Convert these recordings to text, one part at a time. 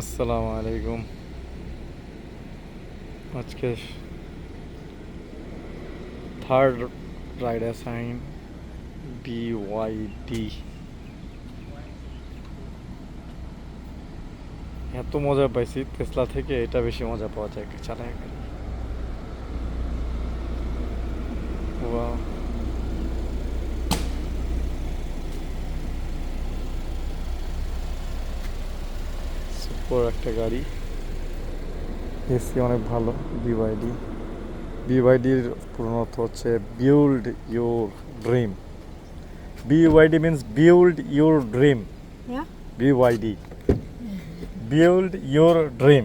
আসসালামু আলাইকুম। আজকে থার্ড রাইড অ্যাসাইন বিওয়াইডি এত মজা পাইছি তেসলা থেকে এটা বেশি মজা পাওয়া যায়, চালায় গাড়ি। সুপার একটা গাড়ি। এসি অনেক ভালো বিওয়াইডি বিওয়াইডির পুরনো অর্থ হচ্ছে build your dream BYD means build your dream Yeah? BYD build your dream.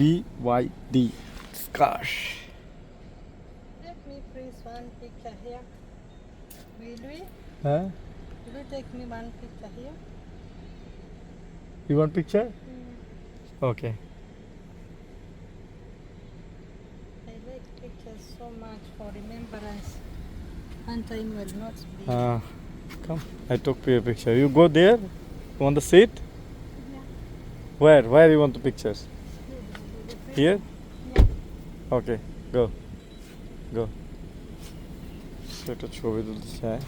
BYD স্কাশ Let me please one picture here. Will হ্যাঁ Will you take me one picture here? Mm. Okay I like pictures so much for remembrance. And time will not be. Uh, come, I took your picture. You go there, on the seat. Where? Where you want the pictures? Here? Yeah. Okay, go, go. সেটা ছবি তুলতে চাই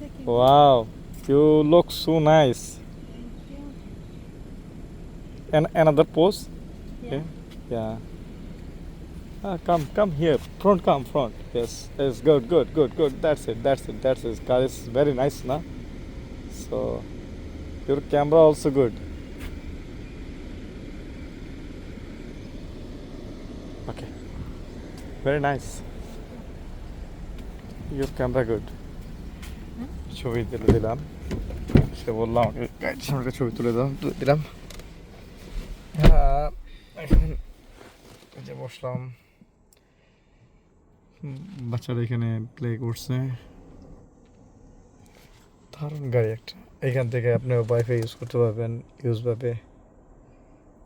Taking Wow, you look so nice. Thank you. And another pose. Yeah. Okay. Yeah. Ah, come, come here. Front, come, front. Yes, yes. Good, good, good, good. That's it. That's it. That's it. Car is very nice, na. So, your camera also good. Okay. Very nice. Your camera good. হুম? ছবি তুলে দিলাম সে বললাম আমাকে guide সামনে ছবি তুলে দিলাম তুলে দিলাম হ্যাঁ এখন যে বসলাম। বাচ্চারা এখানে প্লে করছে। দারুণ গাড়ি একটা। এখান থেকে আপনি ওয়াইফাই ইউজ করতে পারবেন ইউজ পাবে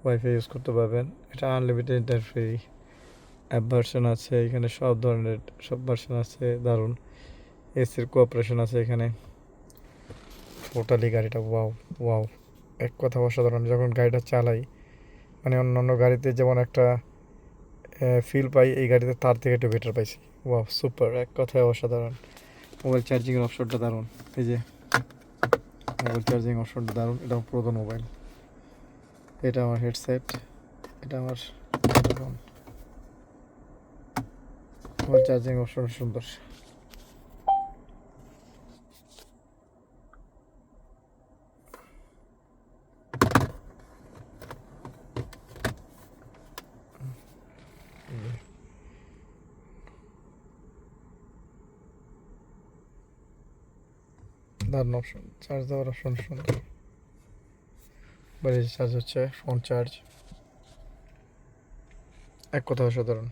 ওয়াইফাই ইউজ করতে পারবেন। এটা unlimited inter free app version আছে এখানে সব ধরনের সব ভার্সন আছে দারুণ। এসির কোঅপারেশন আছে এখানে। টোটালি গাড়িটা ওয়াও ওয়াও এক কথা অসাধারণ যখন গাড়িটা চালাই মানে অন্য অন্য গাড়িতে যেমন একটা ফিল পাই, এই গাড়িতে তার থেকে একটু বেটার পাইছি। ওয়াও সুপার এক কথায় অসাধারণ। মোবাইল চার্জিংয়ের অপশনটা দারুণ। এই যে মোবাইল চার্জিং অপশনটা দারুণ। এটা পুরাতন মোবাইল এটা আমার হেডসেট এটা আমার মোবাইল চার্জিং অপশন সুন্দর। দারুণ অপশন চার্জ দেওয়ার অপশন সুন্দর। বাড়ির চার্জ হচ্ছে ফোন চার্জ এক কথা অসাধারণ।